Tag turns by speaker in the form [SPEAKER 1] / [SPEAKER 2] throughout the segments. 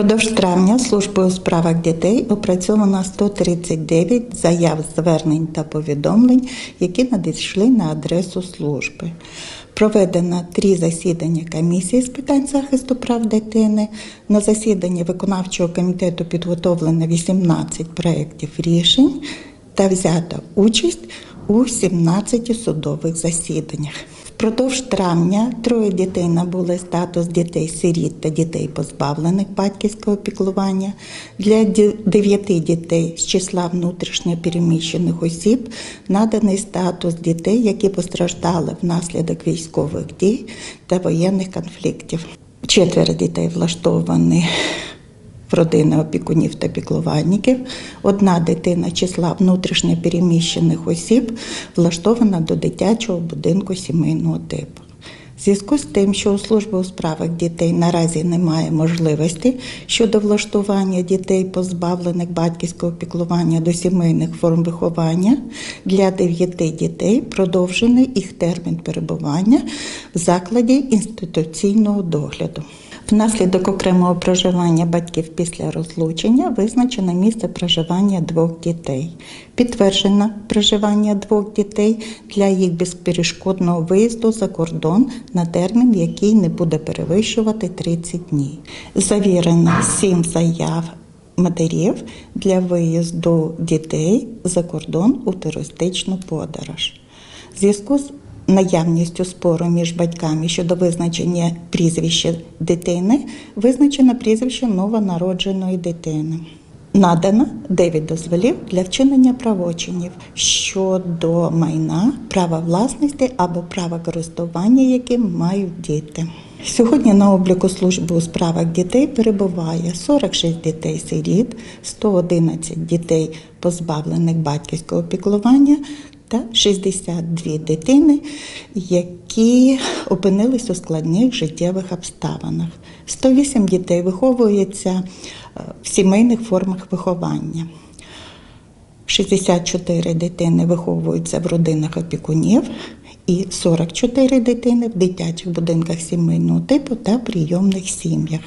[SPEAKER 1] Впродовж травня службою у справах дітей опрацьовано 139 заяв, звернень та повідомлень, які надійшли на адресу служби. Проведено три засідання комісії з питань захисту прав дитини. На засіданні виконавчого комітету підготовлено 18 проєктів рішень та взято участь у 17 судових засіданнях. Впродовж травня троє дітей набули статус дітей-сиріт та дітей, позбавлених батьківського піклування. Для дев'яти дітей з числа внутрішньо переміщених осіб наданий статус дітей, які постраждали внаслідок військових дій та воєнних конфліктів. Четверо дітей влаштовані в родини опікунів та піклувальників. Одна дитина числа внутрішньо переміщених осіб влаштована до дитячого будинку сімейного типу. Зв'язку з тим, що у служби у справах дітей наразі немає можливості щодо влаштування дітей, позбавлених батьківського піклування до сімейних форм виховання, для дев'яти дітей продовжений їх термін перебування в закладі інституційного догляду. Внаслідок окремого проживання батьків після розлучення визначено місце проживання двох дітей. Підтверджено проживання двох дітей для їх безперешкодного виїзду за кордон на термін, який не буде перевищувати 30 днів. Завірено 7 заяв матерів для виїзду дітей за кордон у туристичну подорож. В зв'язку з наявністю спору між батьками щодо визначення прізвища дитини, визначено прізвище новонародженої дитини. Надано 9 дозволів для вчинення правочинів щодо майна, права власності або права користування, яким мають діти. Сьогодні на обліку служби у справах дітей перебуває 46 дітей-сиріт, 111 дітей, позбавлених батьківського піклування та 62 дитини, які опинились у складних життєвих обставинах. 108 дітей виховуються е, в сімейних формах виховання. 64 дитини виховуються в родинах опікунів і 44 дитини в дитячих будинках сімейного типу та прийомних сім'ях.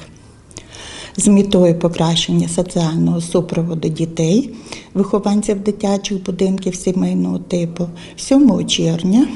[SPEAKER 1] З метою покращення соціального супроводу дітей, вихованців дитячих будинків сімейного типу, 7 червня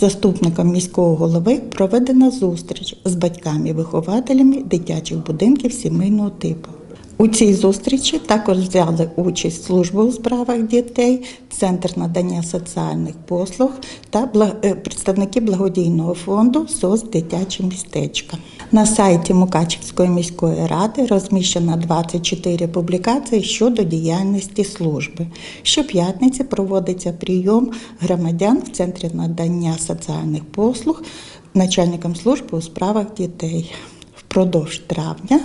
[SPEAKER 1] заступником міського голови проведена зустріч з батьками-вихователями дитячих будинків сімейного типу. У цій зустрічі також взяли участь служба у справах дітей, центр надання соціальних послуг та е, представники благодійного фонду СОС Дитяче містечко. На сайті Мукачівської міської ради розміщено 24 публікації щодо діяльності служби. Щоп'ятниці проводиться прийом громадян в центрі надання соціальних послуг начальникам служби у справах дітей. Впродовж травня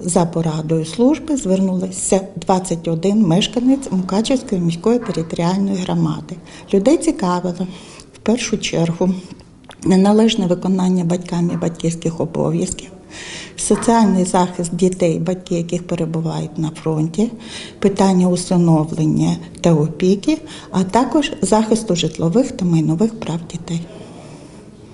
[SPEAKER 1] за порадою служби звернулися 21 мешканець Мукачівської міської територіальної громади. Людей цікавило в першу чергу неналежне виконання батьками батьківських обов'язків, соціальний захист дітей, батьки яких перебувають на фронті, питання усиновлення та опіки, а також захисту житлових та майнових прав дітей.